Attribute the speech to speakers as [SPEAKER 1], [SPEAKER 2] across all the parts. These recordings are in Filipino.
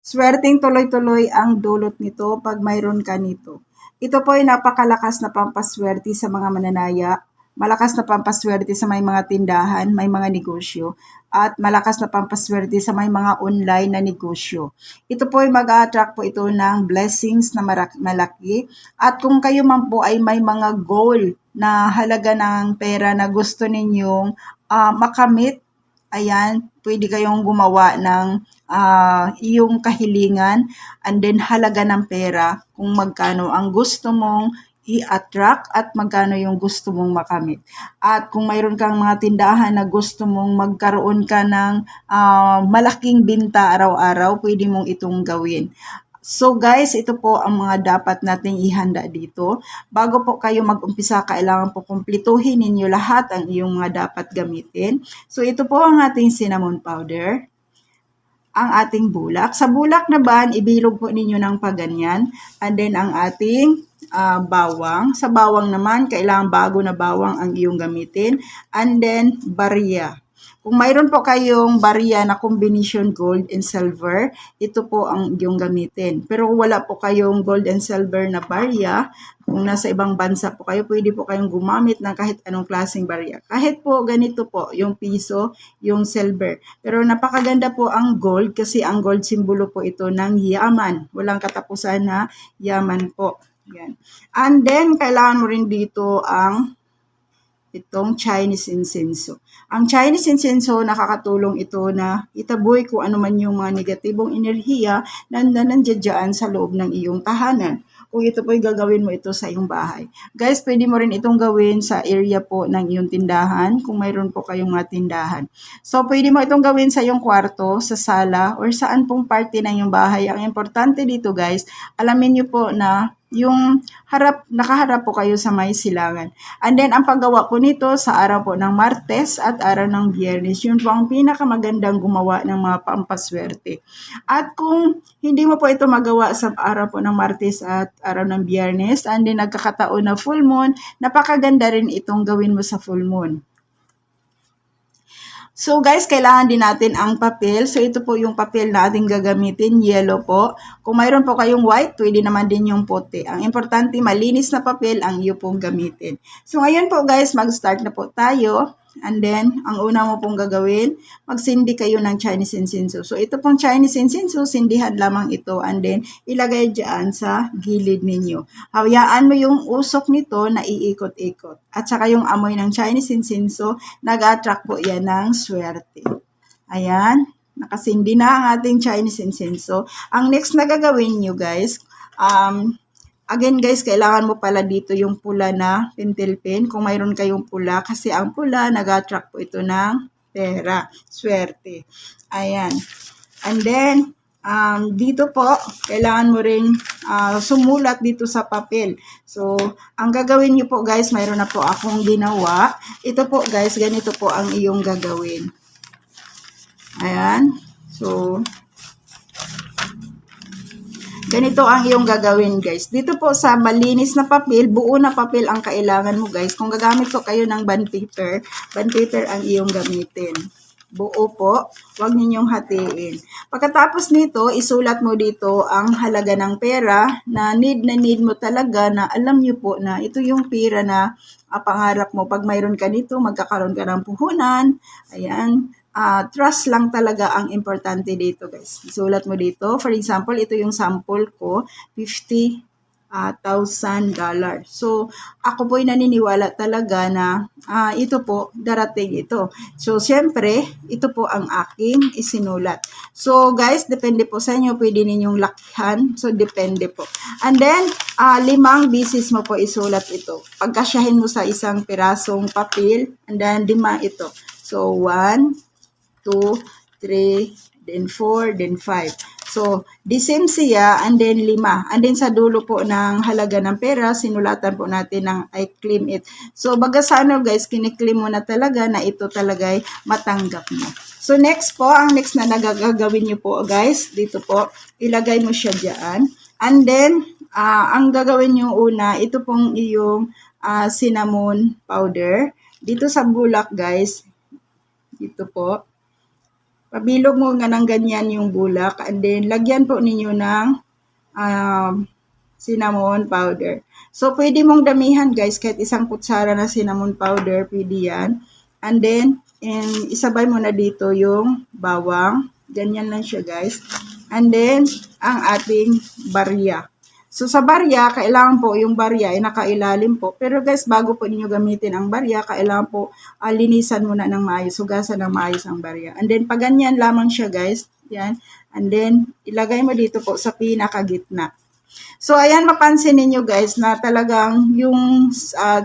[SPEAKER 1] Swerteng tuloy-tuloy ang dulot nito pag mayroon ka nito. Ito po ay napakalakas na pampaswerte sa mga mananaya, malakas na pampaswerte sa may mga tindahan, may mga negosyo, at malakas na pampaswerte sa may mga online na negosyo. Ito po ay mag-attract po ito ng blessings na malaki. At kung kayo man po ay may mga goal na halaga ng pera na gusto ninyong uh, makamit, ayan, pwede kayong gumawa ng uh, iyong kahilingan and then halaga ng pera kung magkano ang gusto mong i-attract at magkano yung gusto mong makamit. At kung mayroon kang mga tindahan na gusto mong magkaroon ka ng uh, malaking binta araw-araw, pwede mong itong gawin. So guys, ito po ang mga dapat nating ihanda dito. Bago po kayo mag-umpisa, kailangan po kumplituhin ninyo lahat ang iyong mga dapat gamitin. So ito po ang ating cinnamon powder ang ating bulak. Sa bulak naman, ibilog po ninyo ng paganyan. And then ang ating uh, bawang. Sa bawang naman, kailangan bago na bawang ang iyong gamitin. And then, barya. Kung mayroon po kayong barya na combination gold and silver, ito po ang iyong gamitin. Pero kung wala po kayong gold and silver na barya, kung nasa ibang bansa po kayo, pwede po kayong gumamit ng kahit anong klaseng barya. Kahit po ganito po, yung piso, yung silver. Pero napakaganda po ang gold kasi ang gold simbolo po ito ng yaman. Walang katapusan na yaman po. Yan. And then, kailangan mo rin dito ang itong Chinese incense. Ang Chinese incense, nakakatulong ito na itaboy kung ano man yung mga negatibong enerhiya na nandiyan sa loob ng iyong tahanan. Kung ito po gagawin mo ito sa iyong bahay. Guys, pwede mo rin itong gawin sa area po ng iyong tindahan kung mayroon po kayong mga tindahan. So, pwede mo itong gawin sa iyong kwarto, sa sala, or saan pong parte ng iyong bahay. Ang importante dito guys, alamin niyo po na yung harap, nakaharap po kayo sa may silangan. And then, ang paggawa po nito sa araw po ng Martes at araw ng Biyernes, yun po ang pinakamagandang gumawa ng mga pampaswerte. At kung hindi mo po ito magawa sa araw po ng Martes at araw ng Biyernes, and then nagkakataon na full moon, napakaganda rin itong gawin mo sa full moon. So guys, kailangan din natin ang papel. So ito po yung papel na ating gagamitin, yellow po. Kung mayroon po kayong white, pwede naman din yung puti. Ang importante, malinis na papel ang iyo pong gamitin. So ngayon po guys, mag-start na po tayo. And then, ang una mo pong gagawin, magsindi kayo ng Chinese incense. So, ito pong Chinese incense, sindihan lamang ito. And then, ilagay dyan sa gilid ninyo. Hawayaan mo yung usok nito na iikot-ikot. At saka yung amoy ng Chinese incense, nag-attract po yan ng swerte. Ayan. Nakasindi na ang ating Chinese incense. Ang next na gagawin nyo guys, um, Again guys, kailangan mo pala dito yung pula na pentel pen kung mayroon kayong pula kasi ang pula nag-attract po ito ng pera, swerte. Ayan. And then, um, dito po, kailangan mo rin uh, sumulat dito sa papel. So, ang gagawin nyo po guys, mayroon na po akong ginawa. Ito po guys, ganito po ang iyong gagawin. Ayan. So, Ganito ang iyong gagawin guys. Dito po sa malinis na papel, buo na papel ang kailangan mo guys. Kung gagamit po kayo ng band paper, band paper ang iyong gamitin. Buo po, huwag ninyong hatiin. Pagkatapos nito, isulat mo dito ang halaga ng pera na need na need mo talaga na alam niyo po na ito yung pera na uh, pangarap mo. Pag mayroon ka nito, magkakaroon ka ng puhunan. Ayan uh, trust lang talaga ang importante dito guys. Isulat mo dito. For example, ito yung sample ko, 50 uh, thousand dollar. So, ako po'y naniniwala talaga na uh, ito po, darating ito. So, siyempre, ito po ang aking isinulat. So, guys, depende po sa inyo. Pwede ninyong lakihan. So, depende po. And then, uh, limang bisis mo po isulat ito. Pagkasyahin mo sa isang pirasong papel, and then lima ito. So, one, 2, 3, then 4, then 5. So, the same siya, and then 5. And then sa dulo po ng halaga ng pera, sinulatan po natin ng I claim it. So, baga sa ano guys, kiniklaim mo na talaga na ito talaga ay matanggap mo. So, next po, ang next na nagagawin nyo po guys, dito po, ilagay mo siya dyan. And then, uh, ang gagawin nyo una, ito pong iyong uh, cinnamon powder. Dito sa bulak guys, dito po, Pabilog mo nga ng ganyan yung bulak and then lagyan po ninyo ng um, cinnamon powder. So, pwede mong damihan guys, kahit isang kutsara na cinnamon powder, pwede yan. And then, and isabay mo na dito yung bawang. Ganyan lang siya guys. And then, ang ating barya. So, sa barya, kailangan po yung barya ay nakailalim po. Pero guys, bago po ninyo gamitin ang barya, kailangan po uh, linisan muna ng maayos, sugasan ng maayos ang barya. And then, pag ganyan lamang siya guys, yan. And then, ilagay mo dito po sa pinakagitna. So, ayan, mapansin ninyo guys na talagang yung, uh,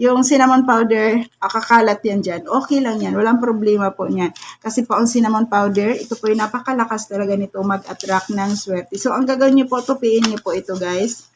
[SPEAKER 1] yung cinnamon powder, akakalat yan dyan. Okay lang yan. Walang problema po niyan. Kasi po ang cinnamon powder, ito po yung napakalakas talaga nito mag-attract ng swerte. So, ang gagawin nyo po, tupiin nyo po ito guys.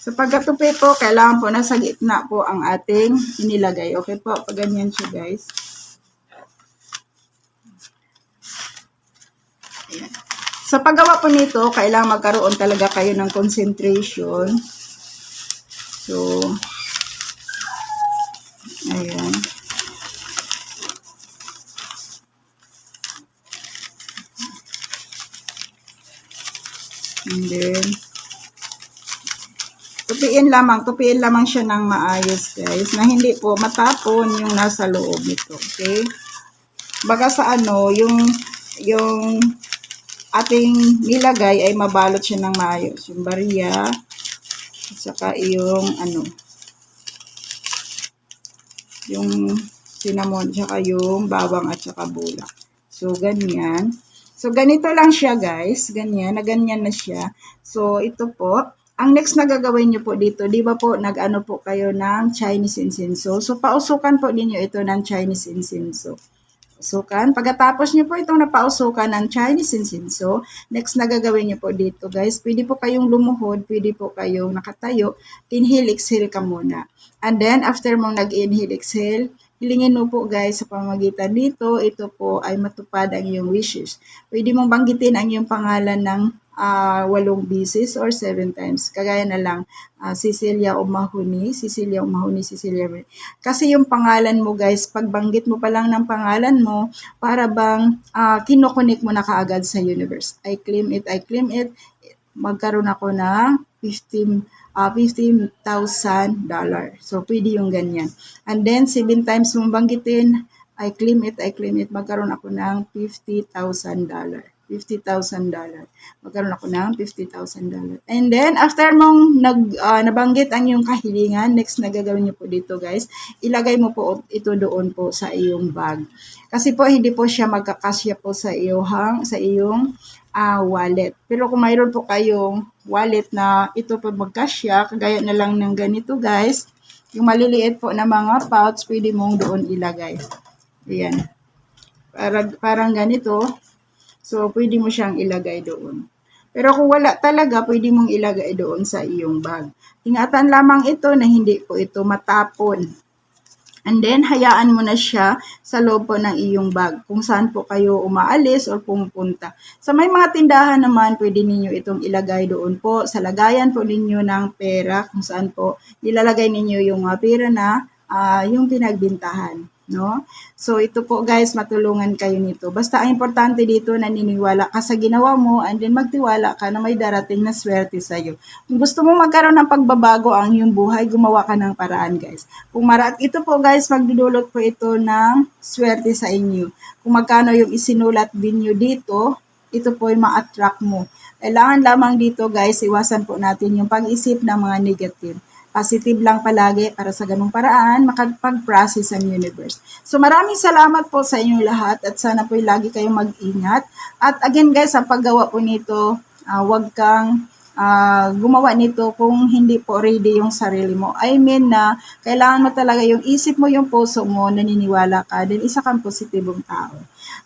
[SPEAKER 1] So, pagkatupi po, kailangan po nasa gitna po ang ating inilagay. Okay po, pag ganyan siya guys. Ayan. Sa paggawa po nito, kailangan magkaroon talaga kayo ng concentration. So, ayan. And then, tupiin lamang, tupiin lamang siya ng maayos guys, na hindi po matapon yung nasa loob nito, okay? Baga sa ano, yung, yung ating nilagay ay mabalot siya ng maayos. Yung bariya, at saka yung ano, yung cinnamon, saka yung bawang at saka bulak. So, ganyan. So, ganito lang siya guys. Ganyan, na ganyan na siya. So, ito po. Ang next na gagawin nyo po dito, di ba po, nag-ano po kayo ng Chinese incenso. So, pausukan po ninyo ito ng Chinese incenso. Usukan. Pagkatapos nyo po itong napausukan ng Chinese incenso, next na gagawin nyo po dito guys, pwede po kayong lumuhod, pwede po kayong nakatayo, inhale, exhale ka muna. And then, after mong nag-inhale, exhale, hilingin mo po guys sa pamagitan dito, ito po ay matupad ang iyong wishes. Pwede mong banggitin ang iyong pangalan ng uh, walong bisis or seven times. Kagaya na lang, uh, Cecilia Umahuni, Cecilia Umahuni, Cecilia Kasi yung pangalan mo guys, pagbanggit mo pa lang ng pangalan mo, para bang uh, kinokonek mo na kaagad sa universe. I claim it, I claim it. Magkaroon ako ng 15 uh, $15,000. So, pwede yung ganyan. And then, 7 times mong banggitin, I claim it, I claim it, magkaroon ako ng $50,000. $50,000. Magkaroon ako ng $50,000. And then, after mong nag, uh, nabanggit ang iyong kahilingan, next na gagawin niyo po dito guys, ilagay mo po ito doon po sa iyong bag. Kasi po, hindi po siya magkakasya po sa iyong, sa iyong uh, wallet. Pero kung mayroon po kayong wallet na ito po magkasya, kagaya na lang ng ganito guys, yung maliliit po na mga pouch, pwede mong doon ilagay. Ayan. Parang, parang ganito, So, pwede mo siyang ilagay doon. Pero kung wala talaga, pwede mong ilagay doon sa iyong bag. Ingatan lamang ito na hindi po ito matapon. And then, hayaan mo na siya sa loob po ng iyong bag kung saan po kayo umaalis o pumupunta. Sa may mga tindahan naman, pwede ninyo itong ilagay doon po sa lagayan po ninyo ng pera kung saan po ilalagay ninyo yung uh, pera na uh, yung pinagbintahan no? So ito po guys, matulungan kayo nito. Basta ang importante dito naniniwala ka sa ginawa mo and then magtiwala ka na may darating na swerte sa iyo. Kung gusto mo magkaroon ng pagbabago ang iyong buhay, gumawa ka ng paraan guys. Kung marat ito po guys, magdudulot po ito ng swerte sa inyo. Kung magkano yung isinulat din nyo dito, ito po yung ma-attract mo. Kailangan lamang dito guys, iwasan po natin yung pag-isip ng mga negative positive lang palagi para sa ganung paraan makapag-process ang universe. So maraming salamat po sa inyong lahat at sana po lagi kayong mag-ingat. At again guys, ang paggawa po nito, uh, wag kang uh, gumawa nito kung hindi po ready yung sarili mo. I mean na kailangan mo talaga yung isip mo, yung puso mo, naniniwala ka, din isa kang positibong tao.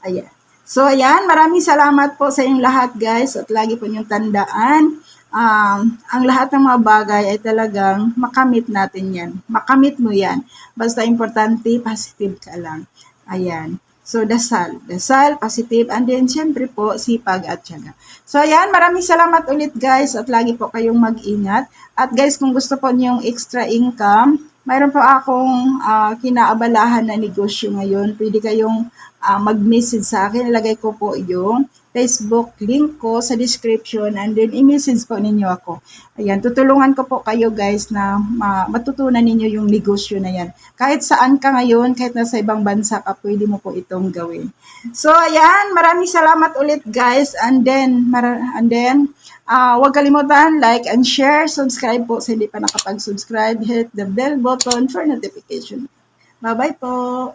[SPEAKER 1] Ayan. So ayan, maraming salamat po sa inyong lahat guys at lagi po niyong tandaan um, ang lahat ng mga bagay ay talagang makamit natin yan. Makamit mo yan. Basta importante, positive ka lang. Ayan. So, dasal. Dasal, positive, and then, syempre po, sipag at syaga. So, ayan, maraming salamat ulit, guys, at lagi po kayong mag-ingat. At guys, kung gusto po niyong extra income, mayroon po akong uh, kinaabalahan na negosyo ngayon. Pwede kayong ah, mag-message sa akin. Ilagay ko po yung Facebook link ko sa description and then i-message po ninyo ako. Ayan, tutulungan ko po kayo guys na ma- matutunan ninyo yung negosyo na yan. Kahit saan ka ngayon, kahit nasa ibang bansa ka, pwede mo po itong gawin. So, ayan, maraming salamat ulit guys. And then, and then, ah huwag kalimutan, like and share, subscribe po sa hindi pa nakapag-subscribe, hit the bell button for notification. Bye-bye po!